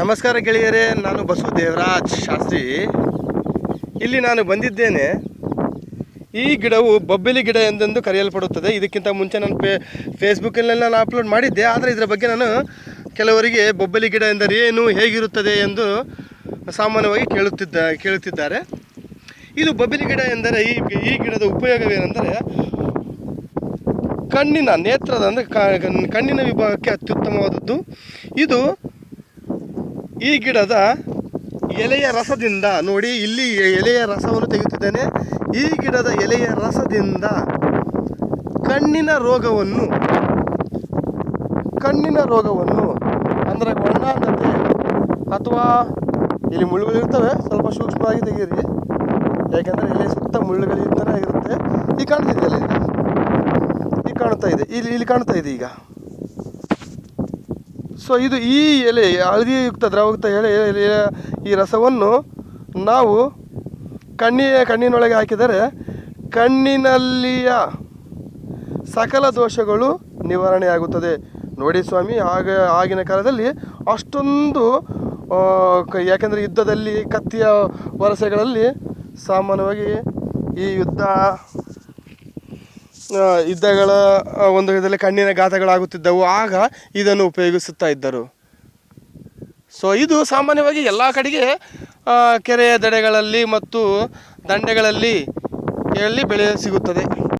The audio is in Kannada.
ನಮಸ್ಕಾರ ಗೆಳೆಯರೇ, ನಾನು ಬಸು ದೇವರಾಜ್ ಶಾಸ್ತ್ರಿ. ಇಲ್ಲಿ ನಾನು ಬಂದಿದ್ದೇನೆ. ಈ ಗಿಡವು ಬೊಬ್ಬಿಲಿ ಗಿಡ ಎಂದೆಂದು ಕರೆಯಲ್ಪಡುತ್ತದೆ. ಇದಕ್ಕಿಂತ ಮುಂಚೆ ನಾನು ಪೇ ಫೇಸ್ಬುಕ್ಕಲ್ಲೆಲ್ಲ ನಾನು ಅಪ್ಲೋಡ್ ಮಾಡಿದ್ದೆ. ಆದರೆ ಇದರ ಬಗ್ಗೆ ನಾನು ಕೆಲವರಿಗೆ ಬೊಬ್ಬಲಿ ಗಿಡ ಎಂದರೆ ಏನು, ಹೇಗಿರುತ್ತದೆ ಎಂದು ಸಾಮಾನ್ಯವಾಗಿ ಕೇಳುತ್ತಿದ್ದ ಕೇಳುತ್ತಿದ್ದಾರೆ. ಇದು ಬೊಬ್ಬಲಿ ಗಿಡ ಎಂದರೆ ಈ ಈ ಗಿಡದ ಉಪಯೋಗವೇನೆಂದರೆ ಕಣ್ಣಿನ ನೇತ್ರದ ಅಂದರೆ ಕಣ್ಣಿನ ವಿಭಾಗಕ್ಕೆ ಅತ್ಯುತ್ತಮವಾದದ್ದು. ಇದು ಈ ಗಿಡದ ಎಲೆಯ ರಸದಿಂದ ನೋಡಿ, ಇಲ್ಲಿ ಎಲೆಯ ರಸವನ್ನು ತೆಗೆಯುತ್ತಿದ್ದೇನೆ. ಈ ಗಿಡದ ಎಲೆಯ ರಸದಿಂದ ಕಣ್ಣಿನ ರೋಗವನ್ನು ಕಣ್ಣಿನ ರೋಗವನ್ನು, ಅಂದರೆ ವರ್ಣಾಂಧತೆ ಅಥವಾ ಇಲ್ಲಿ ಮುಳ್ಳುಗಳಿರ್ತವೆ ಸ್ವಲ್ಪ ಸೂಕ್ಷ್ಮವಾಗಿ ತೆಗೀರಿ ಯಾಕೆಂದರೆ ಇಲ್ಲಿ ಸುತ್ತ ಮುಳ್ಳುಗಳಿರ್ತನೇ ಇರುತ್ತೆ. ಈ ಕಾಣ್ತಿದೆಯಲ್ಲ ಈಗ? ಈಗ ಕಾಣ್ತಾ ಇದೆ. ಇಲ್ಲಿ ಇಲ್ಲಿ ಕಾಣ್ತಾ ಇದೆ ಈಗ. ಸೊ ಇದು ಈ ಎಲೆ, ಹಳದಿಯುಕ್ತ ದ್ರವಯುಕ್ತ ಎಲೆ ಈ ರಸವನ್ನು ನಾವು ಕಣ್ಣಿಯ ಕಣ್ಣಿನೊಳಗೆ ಹಾಕಿದರೆ ಕಣ್ಣಿನಲ್ಲಿಯ ಸಕಲ ದೋಷಗಳು ನಿವಾರಣೆಯಾಗುತ್ತದೆ. ನೋಡಿ ಸ್ವಾಮಿ, ಆಗ, ಆಗಿನ ಕಾಲದಲ್ಲಿ ಅಷ್ಟೊಂದು ಯಾಕೆಂದರೆ ಯುದ್ಧದಲ್ಲಿ, ಕತ್ತಿಯ ವರಸೆಗಳಲ್ಲಿ ಸಾಮಾನ್ಯವಾಗಿ ಈ ಯುದ್ಧ ಯುದ್ಧಗಳ ಒಂದು ಇದರಲ್ಲಿ ಕಣ್ಣಿನ ಘಾತಗಳಾಗುತ್ತಿದ್ದವು. ಆಗ ಇದನ್ನು ಉಪಯೋಗಿಸುತ್ತಾ ಇದ್ದರು. ಸೊ ಇದು ಸಾಮಾನ್ಯವಾಗಿ ಎಲ್ಲ ಕಡೆಗೆ ಕೆರೆಯ ದಡೆಗಳಲ್ಲಿ ಮತ್ತು ದಂಡೆಗಳಲ್ಲಿ ಬೆಳೆ ಸಿಗುತ್ತದೆ?